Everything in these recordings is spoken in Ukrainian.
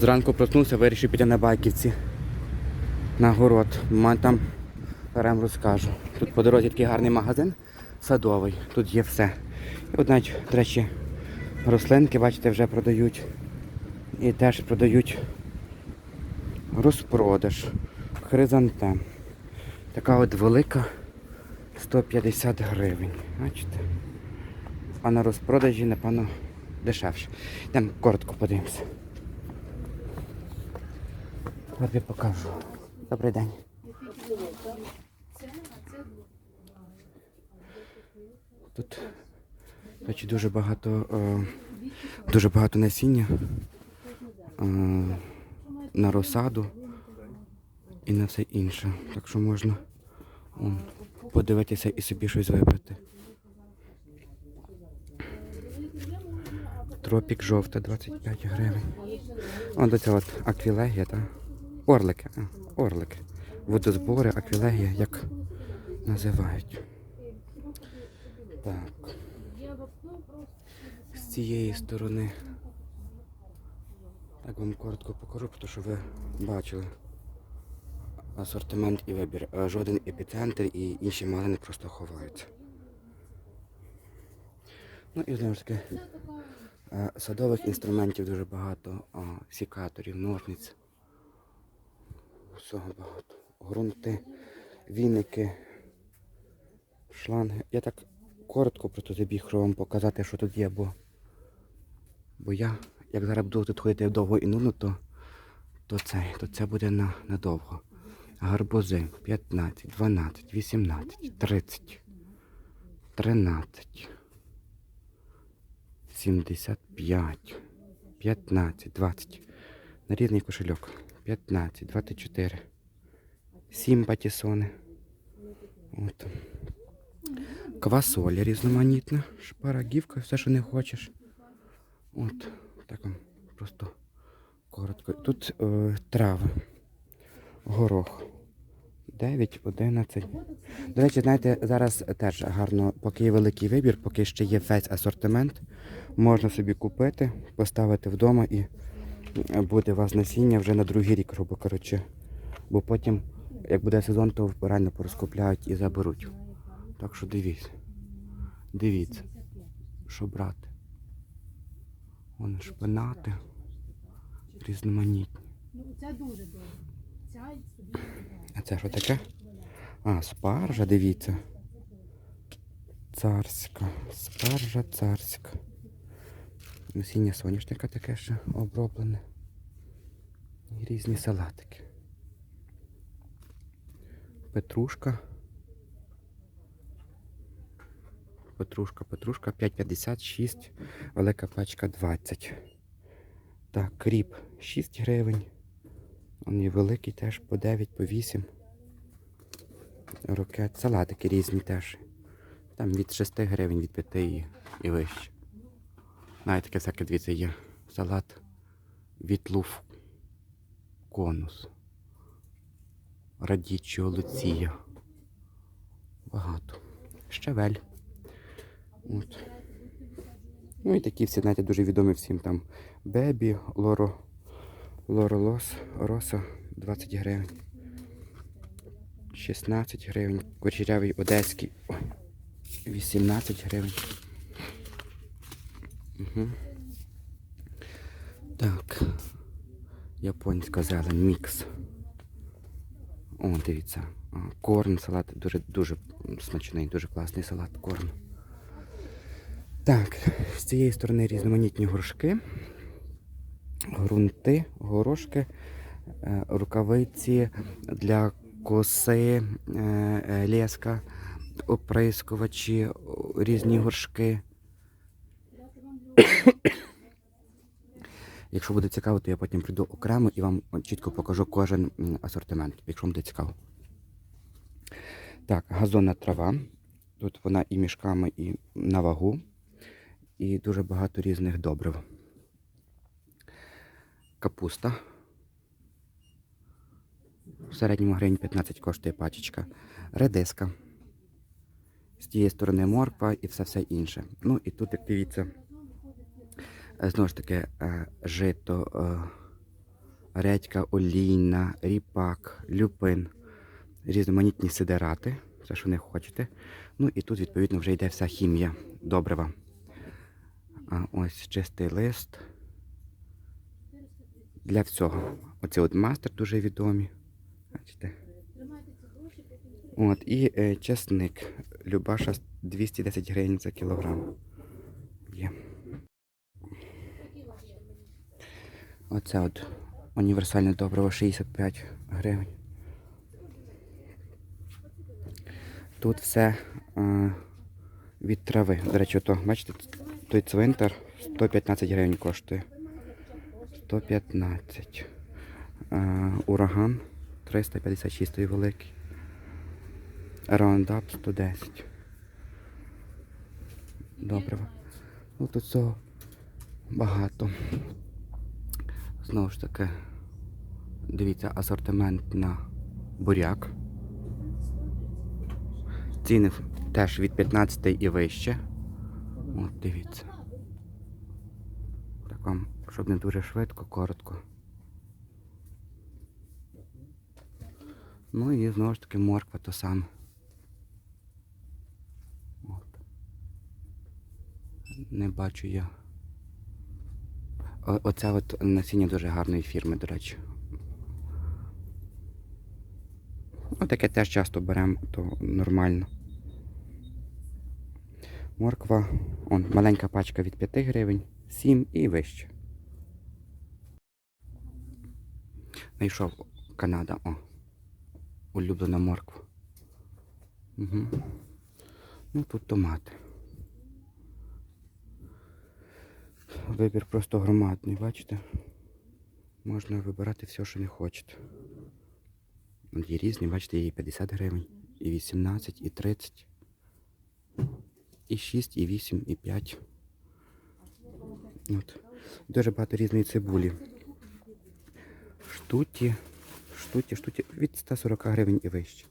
Зранку проснувся, вирішив піти на байківці. На город. Ма- Там Рем розкажу. Тут по дорозі такий гарний магазин садовий. Тут є все. І от навіть, до речі, рослинки, бачите, вже продають. І теж продають розпродаж. Хризантем. Така от велика 150 гривень. Бачите? А на розпродажі, напевно, дешевше. Йдемо коротко подивимося. Тобі покажу. Добрий день. Тут речі, дуже багато, е, дуже багато насіння е, на розсаду і на все інше. Так що можна подивитися і собі щось вибрати. Тропік жовта 25 гривень. О, до цього от аквілегія, так? Орлики. Орлики. Водозбори, аквілегія, як називають. Так. З цієї сторони. Так вам коротко покажу, тому що ви бачили асортимент і вибір. Е, Жоден епіцентр і інші магазини просто ховаються. Ну і знову ж таки, е, садових інструментів дуже багато, сікаторів, ножниць. Всього багато. Грунти, віники, шланги. Я так коротко про просто забіг, щоб вам показати, що тут є, бо, бо я, як зараз буду тут ходити довго і нудно, то, то, це, то це буде на, надовго. Гарбузи 15, 12, 18, 30, 13, 75, 15, 20. Нарізний кошельок. 15, 24. 7 патісони. От. Квасоля різноманітна, шпарагівка, все, що не хочеш. От, так вам просто коротко. Тут е, трави, горох. 9, 11. До речі, знаєте, зараз теж гарно, поки є великий вибір, поки ще є весь асортимент, можна собі купити, поставити вдома і буде у вас насіння вже на другий рік, грубо коротше. Бо потім, як буде сезон, то реально порозкупляють і заберуть. Так що дивіться. Дивіться, що брати. Вон шпинати різноманітні. Ну, це дуже добре. А це що таке? А, спаржа, дивіться. Царська. Спаржа царська. Насіння соняшника таке ще оброблене. І різні салатики. Петрушка. Петрушка, петрушка 5,56, велика пачка 20. Так, кріп 6 гривень. Он є великий теж по 9, по 8. Рокет. Салатики різні теж. Там від 6 гривень, від 5 і, і вище. Навіть таке всяке дивіться є. Салат від луф конус. Радічо Луція. Багато. Щавель. От. Ну і такі всі, знаєте, дуже відомі всім там. Бебі, Лоро, Лоролос, Роса 20 гривень. 16 гривень. Кучерявий одеський. Ой, 18 гривень. Угу. Так. Японська зелень мікс. О, дивіться. а, Корн, салат дуже дуже смачний, дуже класний салат корн. Так, з цієї сторони різноманітні горшки, грунти, горошки, е, рукавиці для коси, е, е, леска, оприскувачі, різні горшки. Якщо буде цікаво, то я потім прийду окремо і вам чітко покажу кожен асортимент, якщо буде цікаво. Так, газонна трава. Тут вона і мішками, і на вагу і дуже багато різних добрив. Капуста. В середньому гривень 15 коштує пачечка. Редиска. З тієї сторони морква і все все інше. Ну і тут, як дивіться, знову ж таки, е, жито, е, редька, олійна, ріпак, люпин, різноманітні сидерати, все, що не хочете. Ну і тут, відповідно, вже йде вся хімія добрива. А ось чистий лист. Для всього. Оце от мастер дуже відомі. Бачите? От, і е, чесник. Любаша 210 гривень за кілограм. Є. такі ваші. Оце от універсальне добриво 65 гривень. Тут все е, від трави. До речі, ото, бачите, той цвинтар 115 гривень коштує. 115. Е, ураган 356 той великий. Раундап 110. Добриво. Ну тут цього багато. Знову ж таки, дивіться, асортимент на буряк. Ціни теж від 15 і вище. От, дивіться. Так вам, щоб не дуже швидко, коротко. Ну і знову ж таки морква то саме. От. Не бачу я. Оце от насіння дуже гарної фірми, до речі. Ну, таке теж часто беремо, то нормально. Морква, он, маленька пачка від 5 гривень, 7 і вище. Знайшов Канада, о. Улюблена морква. Угу. Ну тут томати. Вибір просто громадний, бачите? Можна вибирати все, що не хочете. Є різні, бачите, є і 50 гривень, і 18, і 30, і 6, і 8, і 5. От. Дуже багато різної цибулі. Штуті, штуті, штуті від 140 гривень і вище.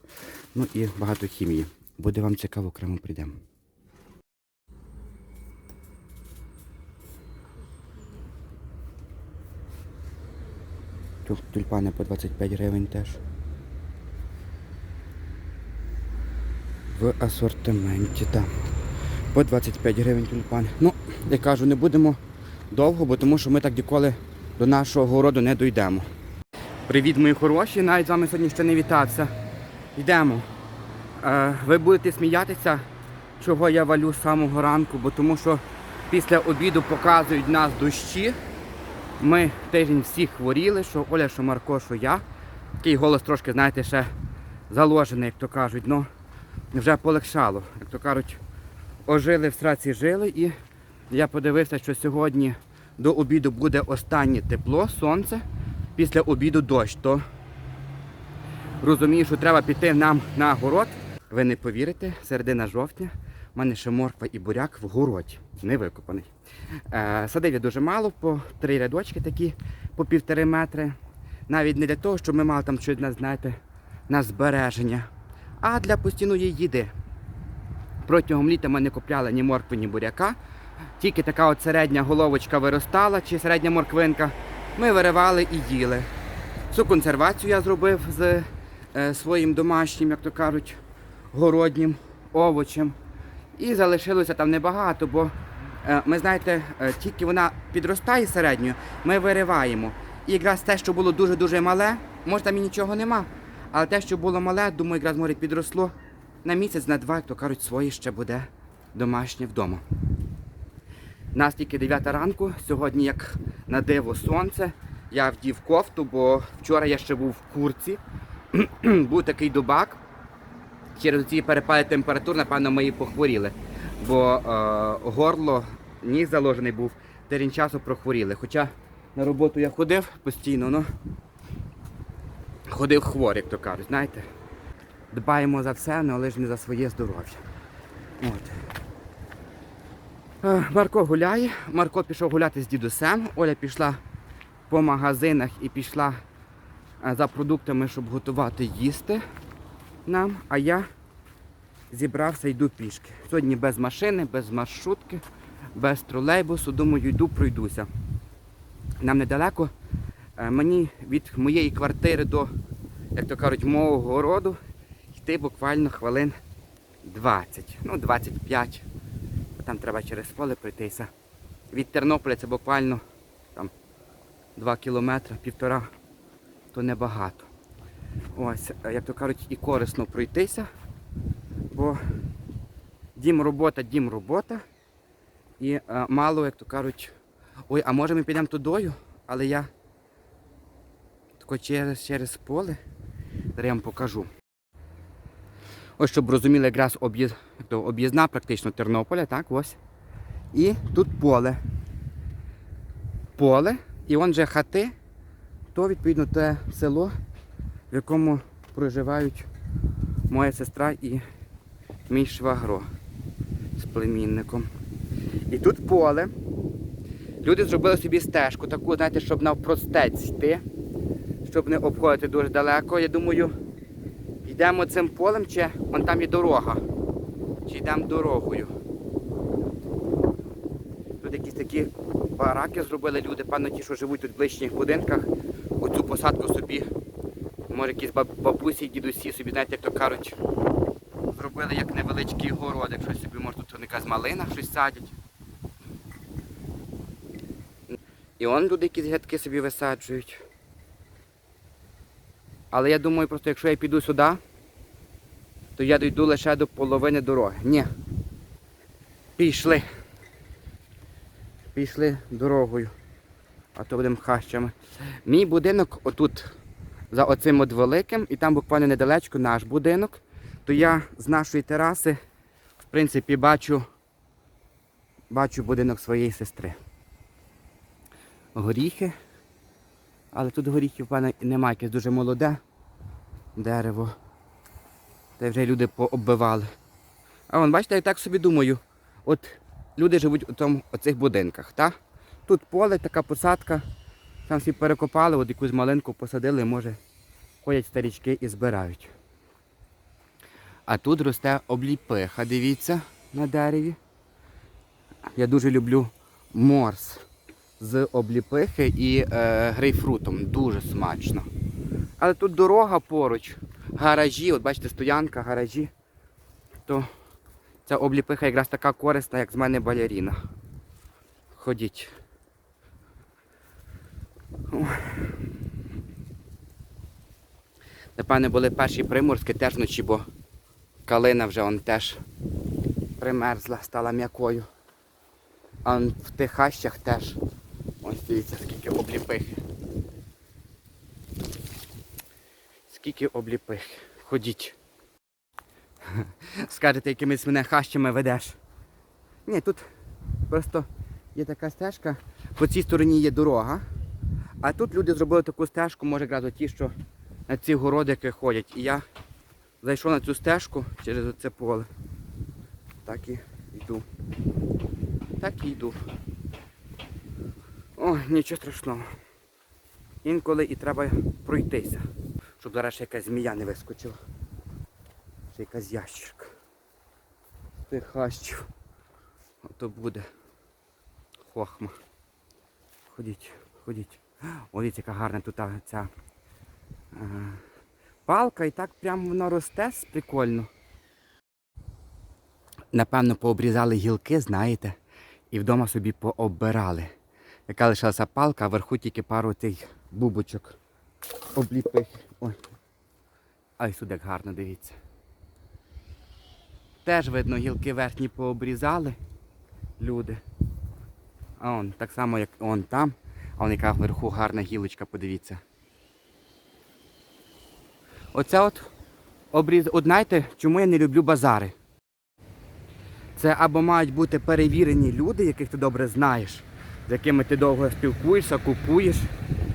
Ну і багато хімії. Буде вам цікаво, окремо прийдемо. Тюльпани по 25 гривень теж. В асортименті, так. По 25 гривень тюльпани. Ну, я кажу, не будемо довго, бо тому що ми так ніколи до нашого городу не дійдемо. Привіт, мої хороші, навіть з вами сьогодні ще не вітався. Йдемо. Е, ви будете сміятися, чого я валю з самого ранку, бо тому що після обіду показують нас дощі. Ми тиждень всі хворіли, що Оля, що Марко, що я. Такий голос трошки, знаєте, ще заложений, як то кажуть. Ну, вже полегшало. Як то кажуть, ожили в сраці жили. І я подивився, що сьогодні до обіду буде останнє тепло, сонце, після обіду дощ. То розумію, що треба піти нам на город. Ви не повірите, середина жовтня. У мене ще морква і буряк в городі, не викопаний. Е, садив я дуже мало, по три рядочки такі, по півтори метри. Навіть не для того, щоб ми мали там щось, на, знаєте, на збереження, а для постійної їди. Протягом літа ми не купляли ні моркви, ні буряка. Тільки така от середня головочка виростала, чи середня морквинка. Ми виривали і їли. Всю консервацію я зробив з е, своїм домашнім, як то кажуть, городнім овочем. І залишилося там небагато, бо е, ми знаєте, е, тільки вона підростає середньо, ми вириваємо. І якраз те, що було дуже-дуже мале, може там і нічого нема. Але те, що було мале, думаю, якраз може підросло на місяць, на два, то кажуть, своє ще буде домашнє вдома. Нас тільки 9 ранку, сьогодні як на диво сонце. Я вдів кофту, бо вчора я ще був в курці. був такий дубак. Через ці перепади температур, напевно, ми і похворіли. Бо е, горло, ніс заложений був, тиждень часу прохворіли. Хоча на роботу я ходив постійно, ну ходив хворий, як то кажуть, знаєте. Дбаємо за все, але ж не за своє здоров'я. От. Е, Марко гуляє. Марко пішов гуляти з дідусем. Оля пішла по магазинах і пішла е, за продуктами, щоб готувати їсти нам. А я зібрався, йду пішки. Сьогодні без машини, без маршрутки, без тролейбусу. Думаю, йду, пройдуся. Нам недалеко Е, Мені від моєї квартири до, як то кажуть, мого городу йти буквально хвилин 20, ну 25. Там треба через поле пройтися. Від Тернополя це буквально там 2 кілометри, півтора, то небагато. Ось, е, як то кажуть, і корисно пройтися, бо дім робота, дім робота. І е, мало, як то кажуть, ой, а може ми підемо тудою, але я тако через, через поле, я вам покажу. Ось щоб розуміли, якраз об'їз, як то, об'їзна практично Тернополя, так, ось. І тут поле. Поле, і он же хати, то відповідно те село, в якому проживають моя сестра і мій швагро з племінником. І тут поле. Люди зробили собі стежку, таку, знаєте, щоб навпростець йти, щоб не обходити дуже далеко. Я думаю, йдемо цим полем, чи вон там є дорога. Чи йдемо дорогою. Тут якісь такі бараки зробили люди, певно ті, що живуть тут в ближніх будинках. Оцю посадку собі, може якісь баб- бабусі, дідусі собі, знаєте, як то кажуть, зробили як невеличкий городик, щось собі, може тут якась малина щось садять. І он люди якісь грядки собі висаджують. Але я думаю, просто якщо я піду сюди, то я дійду лише до половини дороги. Ні. Пішли. Пішли дорогою. А то будемо хащами. Мій будинок отут, за оцим от великим, і там буквально недалечко наш будинок, то я з нашої тераси, в принципі, бачу, бачу будинок своєї сестри. Горіхи. Але тут горіхів, певно, немає, якесь дуже молоде дерево. Та вже люди пооббивали. А вон, бачите, я так собі думаю, от люди живуть у тому, оцих будинках, так? Тут поле, така посадка, там всі перекопали, от якусь малинку посадили, може, ходять старічки і збирають. А тут росте обліпиха, дивіться, на дереві. Я дуже люблю морс з обліпихи і е, грейпфрутом. Дуже смачно. Але тут дорога поруч, гаражі, от бачите, стоянка, гаражі. То ця обліпиха якраз така корисна, як з мене балеріна. Ходіть. Напевне, були перші приморські теж вночі, бо калина вже он теж примерзла, стала м'якою. А в тих хащах теж. Ось дивіться, скільки обліпихи. Скільки обліпихи. Ходіть. Скажете, якимись мене хащами ведеш. Ні, тут просто є така стежка. По цій стороні є дорога. А тут люди зробили таку стежку, може якраз ті, що на ці городики ходять. І я зайшов на цю стежку через оце поле. Так і йду. Так і йду. О, нічого страшного. Інколи і треба пройтися, щоб зараз якась змія не вискочила. Ще якась ящерка. Тих хащів. Ото буде. Хохма. Ходіть, ходіть. О, дивіться, яка гарна тут ця е, палка і так прямо воно росте прикольно. Напевно, пообрізали гілки, знаєте, і вдома собі пооббирали. Яка лишилася палка, а вверху тільки пару цих бубочок обліпих. Ой. Ай, сюди як гарно дивіться. Теж видно, гілки верхні пообрізали люди. А он, так само, як он там, а яка вверху гарна гілочка, подивіться. Оце от обріз. От знаєте, чому я не люблю базари? Це або мають бути перевірені люди, яких ти добре знаєш, з якими ти довго спілкуєшся, купуєш,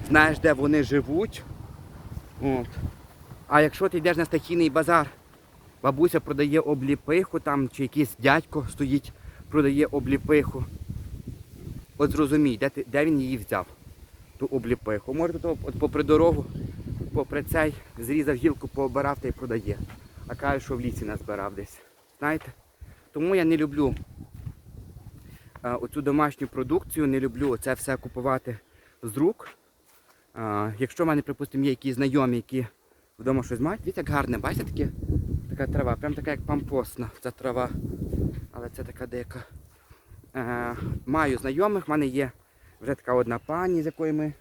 знаєш, де вони живуть. От. А якщо ти йдеш на стихійний базар, бабуся продає обліпиху там, чи якийсь дядько стоїть, продає обліпиху. От зрозумій, де, ти, де він її взяв, ту обліпиху. Може, то от попри дорогу, попри цей, зрізав гілку, пообирав та й продає. А каже, що в лісі назбирав десь. Знаєте? Тому я не люблю е, оцю домашню продукцію, не люблю це все купувати з рук. А, якщо в мене, припустимо, є якісь знайомі, які вдома щось мають, дивіться, як гарне, бачите, така трава, прям така як пампосна ця трава. Але це така дика. Е, маю знайомих, в мене є вже така одна пані, з якою ми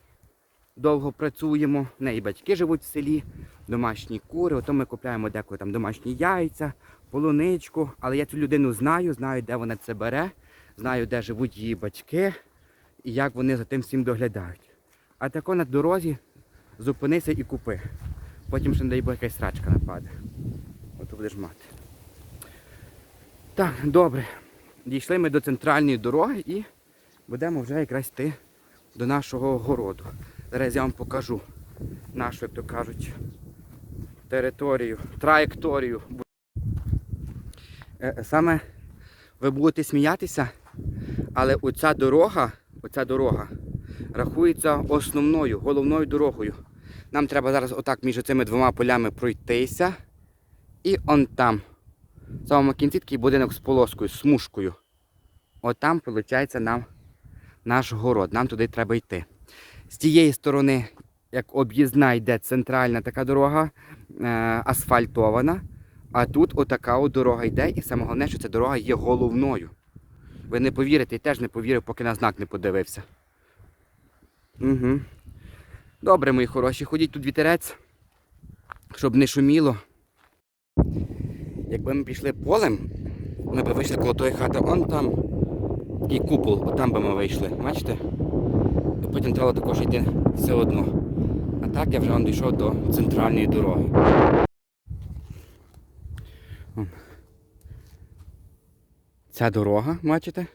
довго працюємо. В неї батьки живуть в селі, домашні кури, ото ми купляємо деколи там домашні яйця, полуничку. Але я цю людину знаю, знаю, де вона це бере, знаю, де живуть її батьки і як вони за тим всім доглядають. А тако на дорозі зупинися і купи. Потім ще не дай Бог якась срачка нападе. Ото будеш мати. Так, добре. Дійшли ми до центральної дороги і будемо вже якраз йти до нашого городу. Зараз я вам покажу нашу, як то кажуть, територію, траєкторію. Е, Саме ви будете сміятися, але оця дорога, оця дорога рахується основною, головною дорогою. Нам треба зараз отак між цими двома полями пройтися. І он там. В самому кінці такий будинок з полоскою, з смужкою. Отам, виходить, нам наш город. Нам туди треба йти. З тієї сторони, як об'їзна йде центральна така дорога, е, асфальтована. А тут отака от дорога йде, і саме головне, що ця дорога є головною. Ви не повірите, і теж не повірив, поки на знак не подивився. Угу. Добре, мої хороші, ходіть тут вітерець, щоб не шуміло. Якби ми пішли полем, ми б вийшли коло тої хати, он там такий купол, отам би ми вийшли, бачите? І потім треба також йти все одно. А так я вже он дійшов до центральної дороги. Ця дорога, бачите?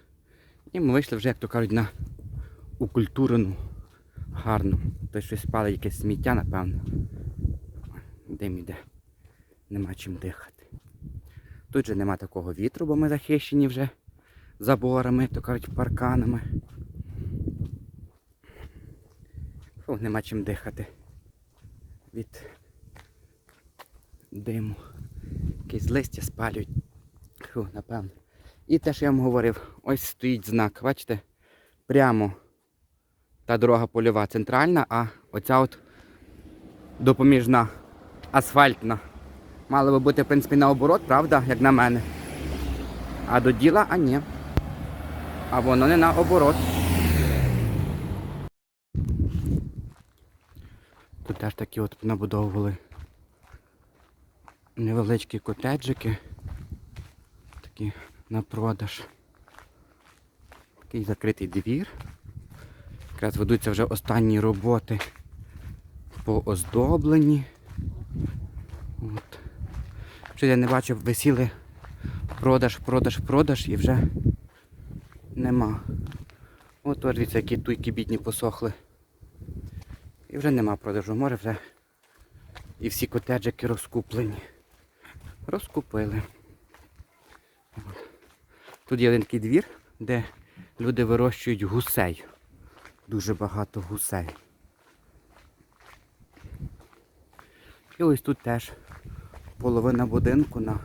І ми вийшли вже, як то кажуть, на укультурену, гарну. Той щось спали якесь сміття, напевно. Дим іде. Нема чим дихати. Тут же нема такого вітру, бо ми захищені вже заборами, то кажуть, парканами. Фу, нема чим дихати. Від диму. Якісь листя спалюють. Фу, напевно. І те, що я вам говорив, ось стоїть знак, бачите? Прямо та дорога польова центральна, а оця от допоміжна асфальтна. Мало би бути, в принципі, наоборот, правда, як на мене. А до діла, а ні. А воно не наоборот. Тут теж такі от набудовували невеличкі котеджики. Такі на продаж. Такий закритий двір. Якраз ведуться вже останні роботи по оздобленні. Що я не бачив, висіли продаж, продаж, продаж і вже нема. От дивіться, які туйки бідні посохли. І вже нема продажу. Може вже і всі котеджики розкуплені. Розкупили. Тут є один такий двір, де люди вирощують гусей. Дуже багато гусей. І ось тут теж половина будинку на,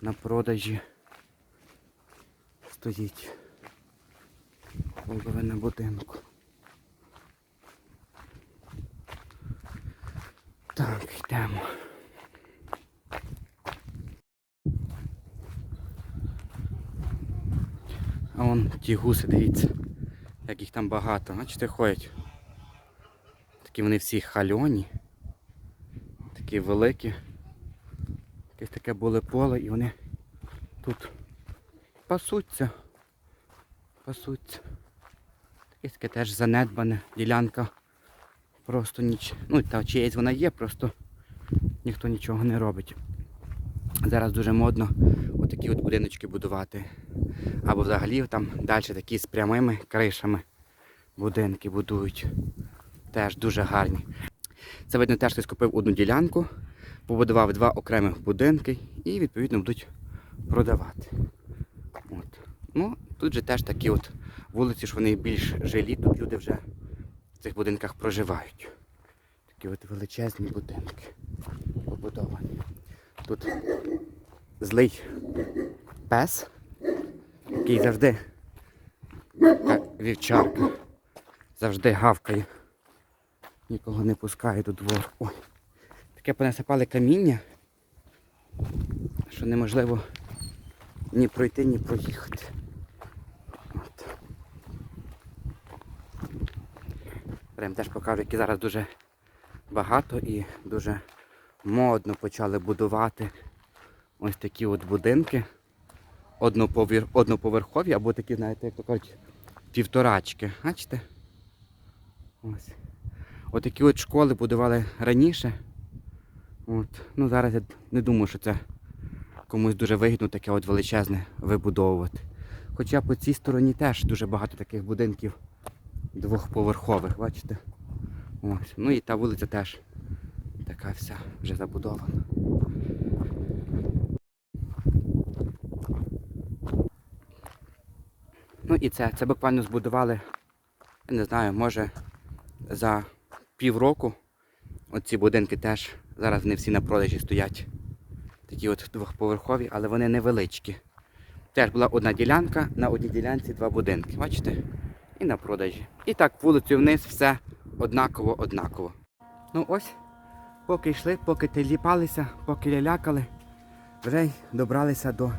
на продажі стоїть. Половина будинку. Так, йдемо. А вон ті гуси, дивіться, як їх там багато. Бачите, ходять. Такі вони всі хальоні. Такі великі. Якесь таке було поле і вони тут пасуться. Пасуться. Якесь таке теж занедбане ділянка. Просто ніч. Ну та чиєсь вона є, просто ніхто нічого не робить. Зараз дуже модно отакі от будиночки будувати. Або взагалі там далі такі з прямими кришами будинки будують. Теж дуже гарні. Це видно теж хтось купив одну ділянку, побудував два окремих будинки і відповідно будуть продавати. От. Ну, тут же теж такі от вулиці, що вони більш жилі, тут люди вже в цих будинках проживають. Такі от величезні будинки побудовані. Тут злий пес, який завжди вівчарка, завжди гавкає. Нікого не пускають у двор. Ой. Таке понасипали каміння, що неможливо ні пройти, ні проїхати. От. Прям теж покажу, які зараз дуже багато і дуже модно почали будувати ось такі от будинки. Одноповер... Одноповерхові або такі, знаєте, як то кажуть, півторачки. Бачите? Ось. Отакі от школи будували раніше. От. Ну, зараз я не думаю, що це комусь дуже вигідно таке от величезне вибудовувати. Хоча по цій стороні теж дуже багато таких будинків двохповерхових, бачите? Ось. Ну і та вулиця теж така вся вже забудована. Ну і це, це буквально збудували, я не знаю, може за півроку. Оці будинки теж зараз вони всі на продажі стоять. Такі от двохповерхові, але вони невеличкі. Теж була одна ділянка, на одній ділянці два будинки. Бачите? І на продажі. І так вулицю вниз все однаково, однаково. Ну ось, поки йшли, поки теліпалися, поки лялякали, вже й добралися до,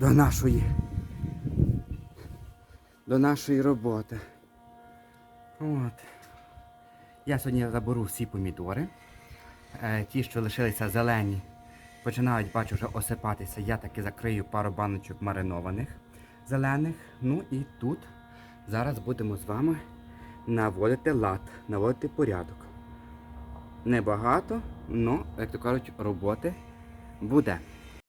до нашої. До нашої роботи. От. Я сьогодні заберу всі помідори. Е, ті, що лишилися зелені, починають, бачу, вже осипатися. Я таки закрию пару баночок маринованих зелених. Ну і тут зараз будемо з вами наводити лад, наводити порядок. Небагато, але, як то кажуть, роботи буде.